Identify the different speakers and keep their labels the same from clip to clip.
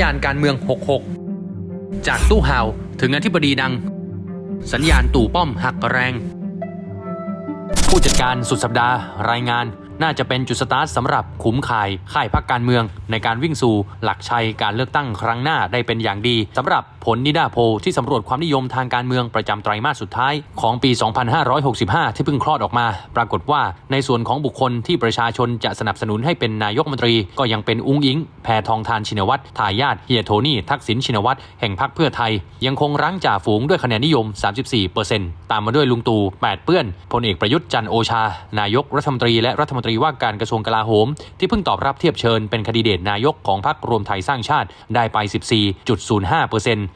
Speaker 1: ญาณการเมือง 66 จากตู้ห่าวถึงอธิบดีดัง สัญญาณตู่ป้อมหักแรง ผู้จัดการสุดสัปดาห์รายงานน่าจะเป็นจุดสตาร์ทสำหรับขุมข่ายค่ายพักการเมือง ในการวิ่งสู่หลักชัยการเลือกตั้งครั้งหน้าได้เป็นอย่างดีสำหรับ ผลนิดาโพลที่สำรวจความนิยมทางการเมืองประจำไตรมาสสุดท้ายของปี 2565 ที่เพิ่งคลอดออกมา ปรากฏว่าในส่วนของบุคคลที่ประชาชนจะสนับสนุนให้เป็นนายกมนตรี ก็ยังเป็นอุ้งอิง แพทองทานชินวัตรทายาทเฮียโทนี่ทักษิณชินวัตรแห่งพรรคเพื่อไทย ยังคงรั้งจ่าฝูงด้วยคะแนนนิยม 34%ตามมาด้วยลุงตู่8เปื้อนพลเอกประยุทธ์จันทร์โอชา นายกรัฐมนตรีและรัฐมนตรีว่าการกระทรวงกลาโหม ที่เพิ่งตอบรับเทียบเชิญเป็นคดีเดตนายกของพรรครวมไทยสร้างชาติได้ไป 14.05%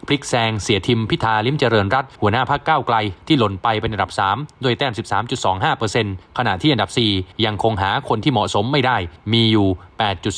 Speaker 1: พลิกแซงเสียทิมพิธาลิมเจริญรัตหัวหน้าพรรคก้าวไกลที่หล่นไปเป็นอันดับ 3 ด้วยแต้ม 13.25%ขณะที่อันดับ 4 ยังคงหาคนที่เหมาะสมไม่ได้ มีอยู่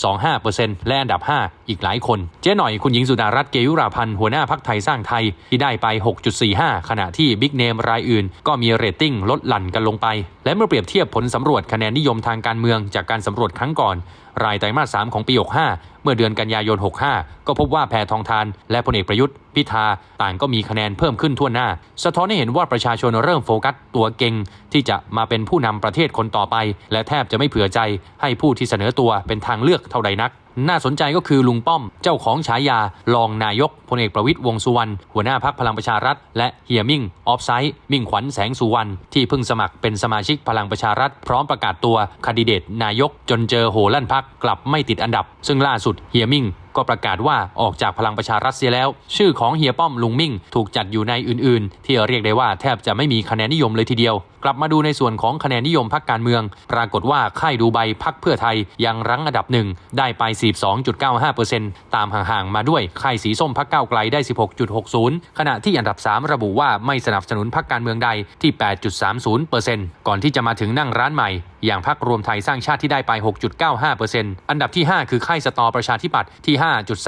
Speaker 1: 8.25%และอันดับ 5 อีกหลายคน เจ๊หน่อยคุณหญิงสุดารัตน์เกยุราพันธ์หัวหน้าพักไทยสร้างไทยที่ได้ไป 6.45 ขณะที่บิ๊กเนมรายอื่น ก็มีเรตติ้งลดหลั่นกันลงไป และเมื่อเปรียบเทียบผลสำรวจคะแนนนิยมทางการเมืองจากการสำรวจครั้งก่อนรายไตรมาส 3 ของปี 65 เมื่อเดือนกันยายน 65 ก็พบว่าแพทองทานและพลเอกประยุทธ์พิธาต่างก็มีคะแนนเพิ่มขึ้นทั่วหน้า สะท้อนให้เห็นว่าประชาชนเริ่มโฟกัสตัวเก่งที่จะมาเป็นผู้นำประเทศคนต่อไป และแทบจะไม่เผื่อใจให้ผู้ที่เสนอตัวเป็นทางเลือกเท่าใดนักน่าสนใจก็คือลุงป้อมเจ้าของฉายา รองนายกพลเอกประวิตยวงสุวรรณหัวหน้าพักพลังประชารัฐ และเฮียมิ่ง ออฟไซด์มิ่งขวัญแสงสุวรรณที่เพิ่งสมัครเป็นสมาชิกพลังประชารัฐ พร้อมประกาศตัวคัดิเดตนายกจนเจอโหลั่นพักกลับไม่ติดอันดับ ซึ่งล่าสุดเฮียมิ่ง ก็ประกาศว่าออกจากพลังประชารัฐเสียแล้ว ชื่อของเฮียป้อมลุงมิ่ง ถูกจัดอยู่ในอื่นๆ ที่เรียกได้ว่าแทบจะไม่มีคะแนนนิยมเลยทีเดียว กลับมาดูในส่วนของคะแนนนิยมพักการเมือง ปรากฏว่าค่ายดูใบพักเพื่อไทยยังรั้งอันดับหนึ่งได้ไป 42.95%ตามห่างๆมาด้วยค่ายสีส้มพักก้าวไกลได้ 16.60 ขณะที่อันดับ 3 ระบุว่าไม่สนับสนุนพักการเมืองใดที่ 8.30%ก่อนที่จะมาถึงนั่งร้านใหม่ อย่างพักรวมไทยสร้างชาติที่ได้ไป 6.95%อันดับที่ 5 คือค่ายสตอประชาธิปัตย์ที่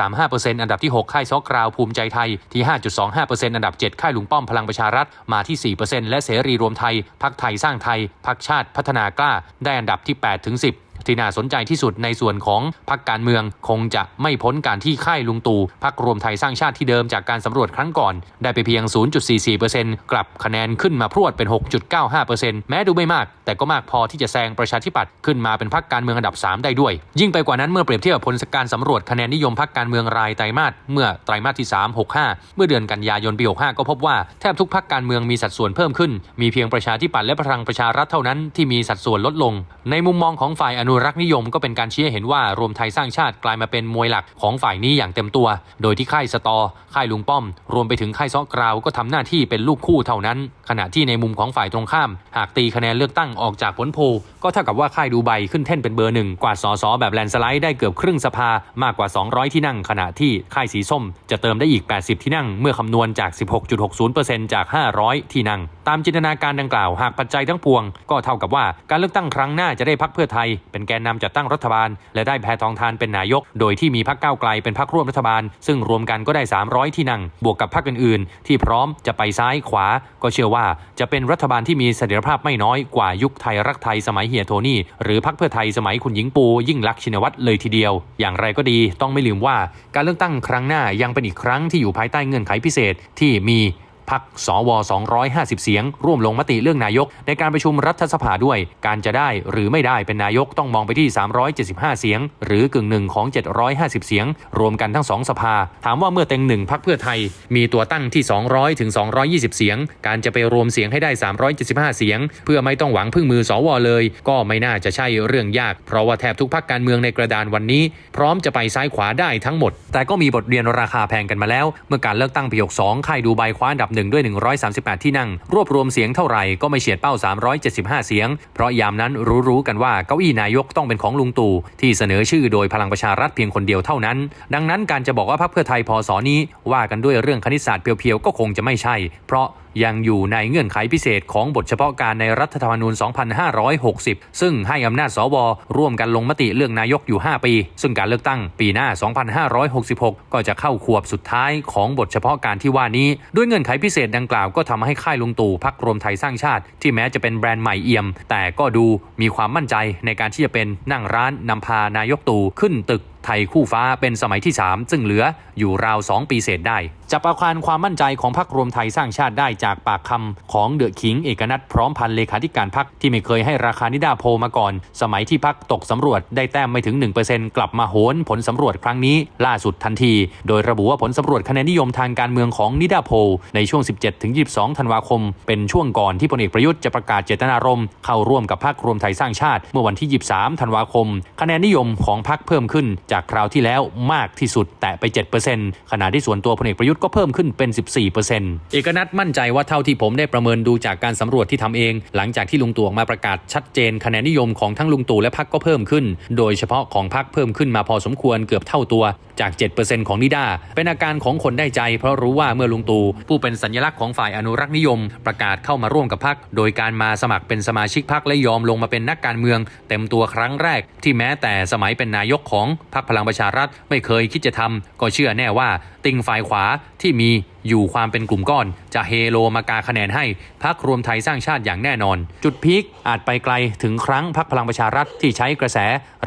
Speaker 1: 5.35%อันดับที่ 6 ค่ายซอกกราวภูมิใจไทยที่ 5.25%อันดับ 7 ค่ายลุงป้อมพลังประชารัฐมาที่ 4%และเสรีรวมไทยพักไทยสร้างไทยพักชาติพัฒนากล้าได้อันดับที่8ถึง10 ที่น่าสนใจที่สุดในส่วนของพักการเมืองคงจะไม่พ้นการที่ค่ายลุงตู่พักรวมไทยสร้างชาติที่เดิมจากการสำรวจครั้งก่อน ได้ไปเพียง 0.44%กลับคะแนนขึ้นมาพรวดเป็น 6.95%แม้ดูไม่มาก แต่ก็มากพอที่จะแซงประชาธิปัตย์ขึ้นมาเป็นพักการเมืองอันดับ 3 ได้ด้วย ยิ่งไปกว่านั้นเมื่อเปรียบเทียบผลการสำรวจคะแนนนิยมพักการเมืองรายไตรมาสเมื่อไตรมาสที่ 3 65 เมื่อเดือนกันยายนปี65ก็พบว่าแทบทุกพักการเมืองมีสัดส่วนเพิ่มขึ้น มีเพียงประชาธิปัตย์และพลังประชารัฐเท่านั้นที่มีสัดส่วนลดลง ในมุมมองของฝ่ายอนุรักษ์นิยมก็เป็นการชี้ให้เห็นว่ารวมไทยสร้างชาติกลายมาเป็นมวยหลักของฝ่ายนี้อย่างเต็มตัว โดยที่ค่ายสตอ ค่ายลุงป้อม รวมไปถึงค่ายซอกกราวก็ทำหน้าที่เป็นลูกคู่เท่านั้น ขณะที่ในมุมของฝ่ายตรงข้าม หากตีคะแนนเลือกตั้งออกจากผลโพลก็เท่ากับว่าค่ายดูไบขึ้นแท่นเป็นเบอร์หนึ่งกว่าสอสอแบบแลนสไลด์ได้เกือบครึ่งสภามากกว่า 200 ที่นั่ง ขณะที่ค่ายสีส้ม จะเติมได้อีก 80 ที่นั่ง เมื่อคำนวณจาก 16.60%จาก 500 ที่นั่ง ตามจินตนาการดังกล่าวหากปัจจัยทั้งปวง ก็เท่ากับว่าการเลือกตั้งครั้งหน้าจะได้พักเพื่อไทยเป็นแกนนำจัดตั้งรัฐบาล และได้แพทองทานเป็นนายก โดยที่มีพักก้าวไกลเป็นพักร่วมรัฐบาล ซึ่งรวมกันก็ได้ 300 ที่นั่ง บวกกับพักอื่นๆ ที่พร้อมจะไปซ้ายขวา ก็เชื่อว่าจะเป็นรัฐบาลที่มีเสถียรภาพไม่น้อยกว่ายุคไทยรักไทยสมัยเฮียโทนี่ หรือพักเพื่อไทยสมัยคุณหญิงปู ยิ่งลักษณ์ชินวัตรเลยทีเดียว อย่างไรก็ดีต้องไม่ลืมว่าการเลือกตั้งครั้งหน้ายังเป็นอีกครั้งที่อยู่ภายใต้เงื่อนไขพิเศษที่มี พักสว 250 เสียง ร่วมลงมติเรื่องนายก ในการประชุมรัฐสภาด้วย การจะได้หรือไม่ได้เป็นนายกต้องมองไปที่ 375 เสียง หรือกึ่งหนึ่งของ 750 เสียง รวมกันทั้ง2สภา ถามว่าเมื่อเต็งหนึ่งพักเพื่อไทย มีตัวตั้งที่ 200 ถึง 220 เสียง การจะไปรวมเสียงให้ได้ 375 เสียง เพื่อไม่ต้องหวังพึ่งมือสวเลย ก็ไม่น่าจะใช่เรื่องยาก เพราะว่าแทบทุกพักการเมืองในกระดานวันนี้ พร้อมจะไปซ้ายขวาได้ทั้งหมด แต่ก็มีบทเรียนราคาแพงกันมาแล้ว เมื่อการเลือกตั้งปี62ค่ายดูใบคว้าอันดับหนึ่งด้วย 138 ที่นั่ง รวบรวมเสียงเท่าไหร่ก็ไม่เฉียดเป้า 375 เสียง เพราะยามนั้นรู้ๆกันว่าเก้าอี้นายกต้องเป็นของลุงตู่ที่เสนอชื่อโดยพลังประชารัฐเพียงคนเดียวเท่านั้น ดังนั้นการจะบอกว่าพรรคเพื่อไทยพอสอนี้ว่ากันด้วยเรื่องคณิตศาสตร์เพียวๆก็คงจะไม่ใช่ เพราะ ยังอยู่ในเงื่อนไขพิเศษของบทเฉพาะการในรัฐธรรมนูญ 2560 ซึ่งให้อำนาจสวร่วมกันลงมติเลือกนายกอยู่ 5 ปี ซึ่งการเลือกตั้งปีหน้า 2566 ก็จะเข้าขวบสุดท้ายของบทเฉพาะการที่ว่านี้ ด้วยเงื่อนไขพิเศษดังกล่าวก็ทำให้ค่ายลุงตู่พักรวมไทยสร้างชาติ ที่แม้จะเป็นแบรนด์ใหม่เอี่ยม แต่ก็ดูมีความมั่นใจในการที่จะเป็นนั่งร้านนำพานายกตู่ขึ้นตึก ไทยคู่ฟ้าเป็นสมัยที่ 3 ซึ่งเหลืออยู่ราว 2 ปีเศษได้ จับอาคารความมั่นใจของพรรครวมไทยสร้างชาติได้จากปากคำของเดอะคิงเอกนัทพร้อมพันเลขาธิการพรรคที่ไม่เคยให้ราคานิดาโพมาก่อน สมัยที่พรรคตกสำรวจได้แต้มไม่ถึง 1%กลับมาโหนผลสำรวจครั้งนี้ล่าสุดทันที โดยระบุว่าผลสำรวจคะแนนนิยมทางการเมืองของนิดาโพในช่วง 17-22 ธันวาคม เป็นช่วงก่อนที่พลเอกประยุทธ์จะประกาศเจตนารมณ์เข้าร่วมกับพรรครวมไทยสร้างชาติ เมื่อวันที่ 23 ธันวาคม คะแนนนิยมของพรรคเพิ่มขึ้นจากากคราวที่แล้วมากที่สุดแตะไป 7%ขณะที่ส่วนตัวพลเอกประยุทธ์ก็เพิ่มขึ้นเป็น 14%เอกนัทมั่นใจว่าเท่าที่ผมได้ประเมินดูจากการสำรวจที่ทำเอง หลังจากที่ลุงตู่ออกมาประกาศชัดเจนคะแนนนิยมของทั้งลุงตู่และพรรคก็เพิ่มขึ้น โดยเฉพาะของพรรคเพิ่มขึ้นมาพอสมควรเกือบเท่าตัวจาก 7%ของนิด้าเป็นอาการของคนได้ใจ เพราะรู้ว่าเมื่อลุงตู่ผู้เป็นสัญลักษณ์ของฝ่ายอนุรักษ์นิยม ประกาศเข้ามาร่วมกับพรรคโดยการมาสมัครเป็นสมาชิกพรรคและยอมลงมาเป็นนักการเมือง เต็มตัวครั้งแรก ที่แม้แต่สมัยเป็นนายกของพรรคพลังประชารัฐไม่เคยคิดจะทำก็เชื่อแน่ว่าติงฝ่ายขวาที่มี อยู่ความเป็นกลุ่มก้อน จะเฮโลมากาคะแนนให้พักรวมไทยสร้างชาติอย่างแน่นอน จุดพีคอาจไปไกลถึงครั้งพักพลังประชารัฐที่ใช้กระแส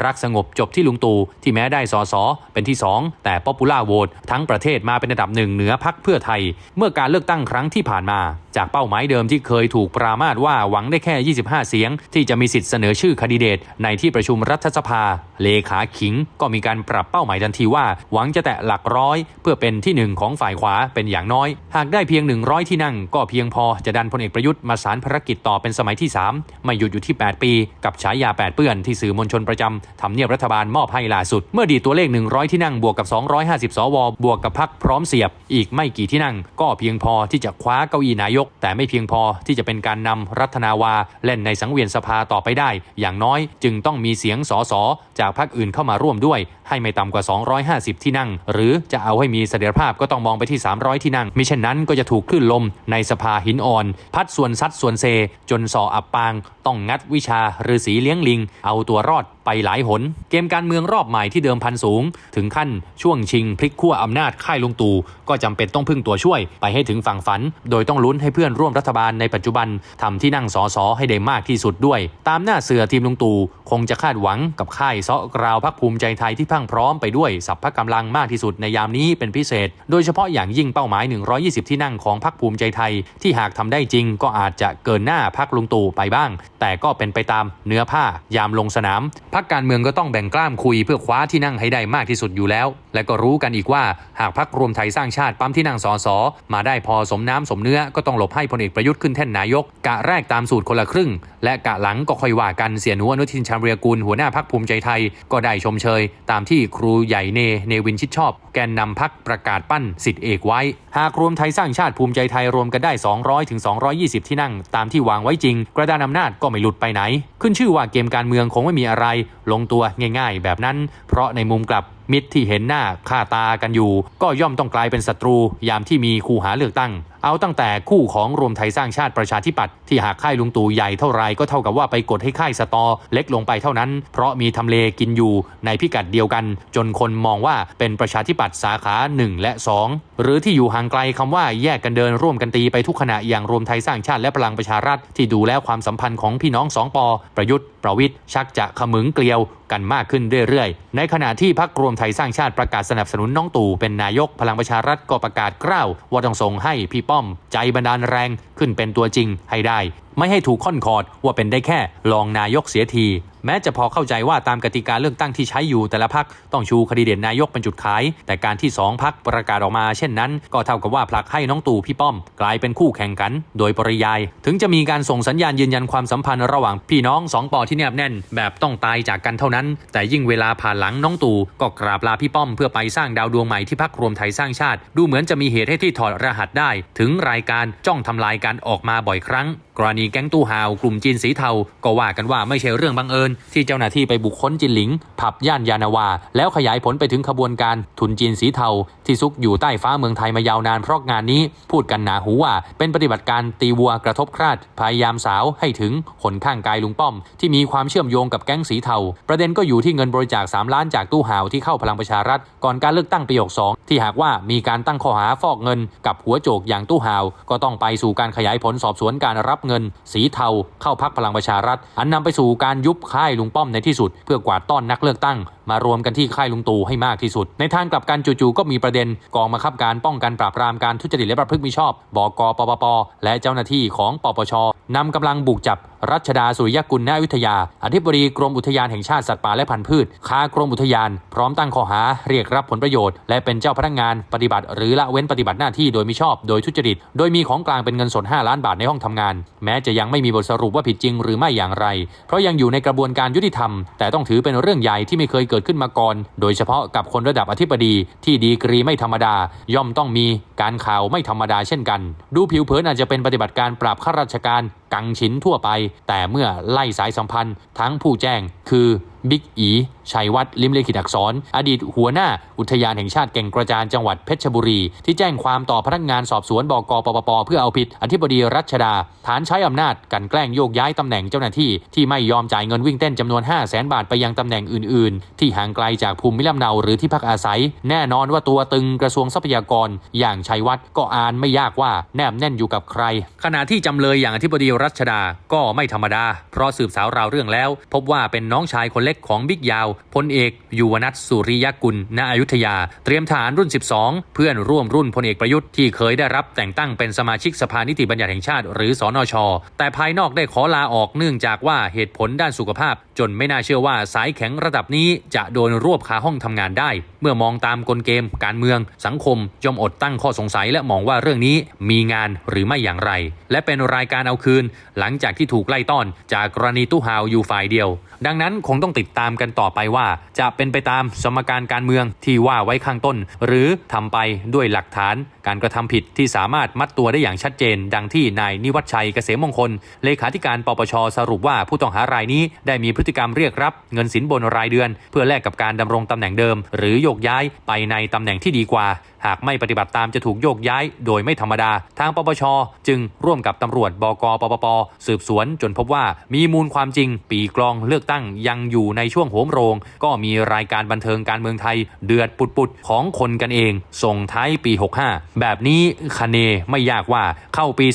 Speaker 1: รักสงบจบที่ลุงตู่ที่แม้ได้สอสอเป็นที่ 2 แต่ป๊อปปูล่าโหวตทั้งประเทศมาเป็นอันดับหนึ่งเหนือพักเพื่อไทย เมื่อการเลือกตั้งครั้งที่ผ่านมา จากเป้าหมายเดิมที่เคยถูกปรามาสว่าหวังได้แค่ 25 เสียง ที่จะมีสิทธิ์เสนอชื่อคดิเดต ในที่ประชุมรัฐสภา เลขาขิง ก็มีการปรับเป้าหมายทันทีว่า หวังจะแตะหลักร้อย เพื่อเป็นที่หนึ่งของฝ่ายขวาเป็นอย่างน้อย หากได้เพียง 100 ที่นั่ง ก็เพียงพอจะดันพลเอกประยุทธ์มาสารภารกิจต่อเป็นสมัยที่ 3 ไม่หยุดอยู่ที่ 8 ปี กับฉายา 8 เปื้อนที่สื่อมวลชนประจำทำเนียบรัฐบาลมอบให้ล่าสุด เมื่อดีตัวเลข 100 ที่นั่งบวกกับ 250 สว บวกกับพักพร้อมเสียบ อีกไม่กี่ที่นั่ง ก็เพียงพอที่จะคว้าเก้าอี้นายก แต่ไม่เพียงพอที่จะเป็นการนำรัฐนาวาเล่นในสังเวียนสภาต่อไปได้ อย่างน้อยจึงต้องมีเสียงสสจากพรรคอื่นเข้ามาร่วมด้วย ให้ไม่ต่ำกว่า 250 ที่นั่ง หรือจะเอาให้มีเสถียรภาพก็ต้องมองไปที่ 300 ที่นั่งมิเช่นนั้นก็จะถูกคลื่นลมในสภาหินอ่อน พัดส่วนซัดส่วนเซ จนส่ออับปาง ต้องงัดวิชาฤาษีเลี้ยงลิง เอาตัวรอด ไปหลายหน เกมการเมืองรอบใหม่ที่เดิมพันสูง ถึงขั้นช่วงชิงพลิกขั้วอำนาจค่ายลุงตู่ก็จำเป็นต้องพึ่งตัวช่วย ไปให้ถึงฝั่งฝัน โดยต้องลุ้นให้เพื่อนร่วมรัฐบาลในปัจจุบันทำที่นั่งสอสอให้ได้มากที่สุดด้วย ตามหน้าเสือทีมลุงตู่คงจะคาดหวังกับค่ายเซาะกราวพักภูมิใจไทยที่พังพร้อมไปด้วยสัพพะกำลังมากที่สุดในยามนี้เป็นพิเศษ โดยเฉพาะอย่างยิ่งเป้าหมาย 120 ที่นั่งของพักภูมิใจไทย ที่หากทำได้จริงก็อาจจะเกินหน้าพักลุงตู่ไปบ้าง แต่ก็เป็นไปตามเนื้อผ้ายามลงสนามพักการเมืองก็ต้องแบ่งกล้ามคุยเพื่อคว้าที่นั่งให้ได้มากที่สุดอยู่แล้ว และก็รู้กันอีกว่าหากพักรวมไทยสร้างชาติปั๊มที่นั่งสอสอมาได้พอสมน้ำสมเนื้อก็ต้องหลบให้พลเอกประยุทธ์ขึ้นแท่นนายก กะแรกตามสูตรคนละครึ่ง และกะหลังก็ค่อยว่ากันเสียหนูอนุทินชาญวีรกูลหัวหน้าพักภูมิใจไทย ก็ได้ชมเชย ตามที่ครูใหญ่เนเนวินชิดชอบ แกนนำพักประกาศปั้นสิทธิเอกไว้หากรวมไทยสร้างชาติภูมิใจไทยรวมกันได้ 200ถึง220 ที่นั่ง ตามที่วางไว้จริง กระดานอำนาจก็ไม่หลุดไปไหน ขึ้นชื่อว่าเกมการเมืองคงไม่มีอะไร ลงตัวง่าย ๆ แบบนั้น เพราะในมุมกลับมิตรที่เห็นหน้าค่าตากันอยู่ ก็ย่อมต้องกลายเป็นศัตรูยามที่มีคู่หาเลือกตั้ง เอาตั้งแต่คู่ของรวมไทยสร้างชาติประชาธิปัตย์ที่หากค่ายลุงตู่ใหญ่เท่าไรก็เท่ากับว่าไปกดให้ค่ายสตอเล็กลงไปเท่านั้น เพราะมีทำเลกินอยู่ในพิกัดเดียวกัน จนคนมองว่าเป็นประชาธิปัตย์สาขา 1 และ 2 หรือที่อยู่ห่างไกลคำว่าแยกกันเดินร่วมกันตีไปทุกขณะอย่างรวมไทยสร้างชาติและพลังประชารัฐที่ดูแล้วความสัมพันธ์ของพี่น้องสองปอประยุทธ์ประวิทย์ชักจะขมึงเกลียวกันมากขึ้นเรื่อยๆ ในขณะที่พักรวมไทยสร้างชาติประกาศสนับสนุนน้องตู่เป็นนายกพลังประชารัฐก็ประกาศกล้าวว่าต้องส่งให้พี่ป้อม ใจบันดาลแรงขึ้นเป็นตัวจริงให้ได้ ไม่ให้ถูกค่อนคอร์ดว่าเป็นได้แค่รองนายกเสียที แม้จะพอเข้าใจว่าตามกติกาเลือกตั้งที่ใช้อยู่แต่ละพักต้องชูคดีเด่นนายกเป็นจุดขาย แต่การที่สองพักประกาศออกมาเช่นนั้น ก็เท่ากับว่าผลักให้น้องตู่พี่ป้อม กลายเป็นคู่แข่งกันโดยปริยาย ถึงจะมีการส่งสัญญาณยืนยันความสัมพันธ์ระหว่างพี่น้องสองปอที่แนบแน่น แบบต้องตายจากกันเท่านั้น แต่ยิ่งเวลาผ่านหลังน้องตู่ก็กราบลาพี่ป้อมเพื่อไปสร้างดาวดวงใหม่ที่พักรวมไทยสร้างชาติ ดูเหมือนจะมีเหตุให้ที่ถอดรหัสได้ ถึงรายการจ้องทำลายกันออกมาบ่อยครั้ง กรณีแก๊งตู้หาวกลุ่มจีนสีเทา ก็ว่ากันว่าไม่ใช่เรื่องบังเอิญ ที่เจ้าหน้าที่ไปบุกค้นจินหลิง ผับย่านยานาวา แล้วขยายผลไปถึงขบวนการทุนจีนสีเทา ที่ซุกอยู่ใต้ฟ้าเมืองไทยมายาวนานเพราะงานนี้ พูดกันหนาหูว่า เป็นปฏิบัติการตีวัวกระทบคราดพยายามสาวให้ถึงขนข้างกายลุงป้อม ที่มีความเชื่อมโยงกับแก๊งสีเทา ประเด็นก็อยู่ที่เงินบริจาค3ล้านจากตู้หาวที่เข้าพลังประชารัฐก่อนการเลือกตั้งปี62ที่หากว่ามีการตั้งข้อหาฟอกเงิน กับหัวโจกอย่างตู้หาว ก็ต้องไปสู่การขยายผลสอบสวนการรับเงินสีเทาเข้าพักพลังประชารัฐ อันนำไปสู่การยุบค่ายลุงป้อมในที่สุด เพื่อกวาดต้อนนักเลือกตั้ง มารวมกันที่ค่ายลุงตู่ให้มากที่สุด ในทางกลับกันจู่ๆก็มีประเด็น กองบังคับการป้องกันปราบปรามการทุจริตและประพฤติมิชอบ บกปปป และเจ้าหน้าที่ของปปชนำกำลังบุกจับ รัชดาสุริยกุลณอยุธยา อธิบดีกรมอุทยานแห่งชาติสัตว์ป่าและพันธุ์พืชค้ากรมอุทยาน พร้อมตั้งข้อหาเรียกรับผลประโยชน์และเป็นเจ้าพนักงานปฏิบัติ หรือละเว้นปฏิบัติหน้าที่โดยมิชอบ โดยทุจริต โดยมีของกลางเป็นเงินสด 5 ล้านบาทในห้องทำงาน แม้จะยังไม่มีบทสรุปว่าผิดจริงหรือไม่อย่างไร เพราะยังอยู่ในกระบวนการยุติธรรม แต่ต้องถือเป็นเรื่องใหญ่ที่ไม่เคยเกิดขึ้นมาก่อน โดยเฉพาะกับคนระดับอธิบดีที่ดีกรีไม่ธรรมดา ย่อมต้องมีการข่าวไม่ธรรมดาเช่นกัน ดูผิวเผินอาจจะเป็นปฏิบัติการปราบข้าราชการกังฉินทั่วไป แต่เมื่อไล่สายสัมพันธ์ทั้งผู้แจ้ง คือ บิ๊กอีชัยวัฒน์ลิมเลขิตอักษร อดีตหัวหน้า อุทยานแห่งชาติแก่งกระจานจังหวัดเพชรบุรี ที่แจ้งความต่อพนักงานสอบสวนบกปปปเพื่อเอาผิดอธิบดีรัชดา ฐานใช้อำนาจกันแกล้งโยกย้ายตำแหน่งเจ้าหน้าที่ที่ไม่ยอมจ่ายเงินวิ่งเต้นจำนวน 5 0 0แสนบาทไปยังตำแหน่งอื่น ๆ ที่ห่างไกลจากภูมิลำเนาหรือที่พักอาศัย แน่นอนว่าตัวตึงกระทรวงทรัพยากร อย่างชัยวัฒน์ก็อ่านไม่ยากว่าแนบแน่นอยู่กับใคร ขณะที่จำเลยอย่างอธิบดีรัชดาก็ไม่ธรรมดา เพราะสืบสาวราวเรื่องแล้ว พบว่าเป็นน้องชายคนเล็กของบิ๊กยาวพลเอกยูวนัทสุริยกุลณอยุธยา เตรียมทหารรุ่น 12 เพื่อนร่วมรุ่นพลเอกประยุทธ์ที่เคยได้รับแต่งตั้งเป็นสมาชิกสภานิติบัญญัติแห่งชาติ หรือสอนชแต่ภายนอกได้ขอลาออกเนื่องจากว่าเหตุผลด้านสุขภาพ จนไม่น่าเชื่อว่าสายแข็งระดับนี้จะโดนรวบคาห้องทำงานได้ เมื่อมองตามกลเกม การเมือง สังคมย่อมอดตั้งข้อสงสัยและมองว่าเรื่องนี้มีงานหรือไม่อย่างไร และเป็นรายการเอาคืน หลังจากที่ถูกไล่ต้อน จากกรณีตู้หาวอยู่ฝ่ายเดียว ดังนั้นคงต้องติดตามกันต่อไปว่า จะเป็นไปตามสมการการเมืองที่ว่าไว้ข้างต้น หรือทำไปด้วยหลักฐาน การกระทำผิดที่สามารถมัดตัวได้อย่างชัดเจน ดังที่นายนิวัฒชัยเกษมมงคล เลขาธิการปปชสรุปว่าผู้ต้องหารายนี้ได้มีพฤติกรรมเรียกรับเงินสินบนรายเดือน เพื่อแลกกับการดำรงตำแหน่งเดิม หรือโยกย้ายไปในตำแหน่งที่ดีกว่า หากไม่ปฏิบัติตามจะถูกโยกย้าย โดยไม่ธรรมดา ทางปปชจึงร่วมกับตำรวจบกปปปสืบสวนจนพบว่ามีมูลความจริง ปีกลองเลือกตั้งยังอยู่ในช่วงโหมโรง ก็มีรายการบันเทิงการเมืองไทย เดือดปุดๆของคนกันเอง ส่งท้ายปี 65แบบนี้คเนไม่ยากว่าเข้าปี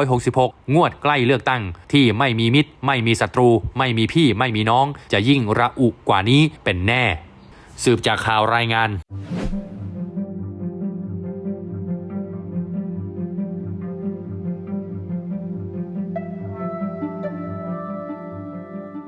Speaker 1: 2566 งวดใกล้เลือกตั้ง ที่ไม่มีมิตร ไม่มีศัตรู ไม่มีพี่ไม่มีน้อง จะยิ่งระอุกว่านี้เป็นแน่ สืบจากข่าวรายงาน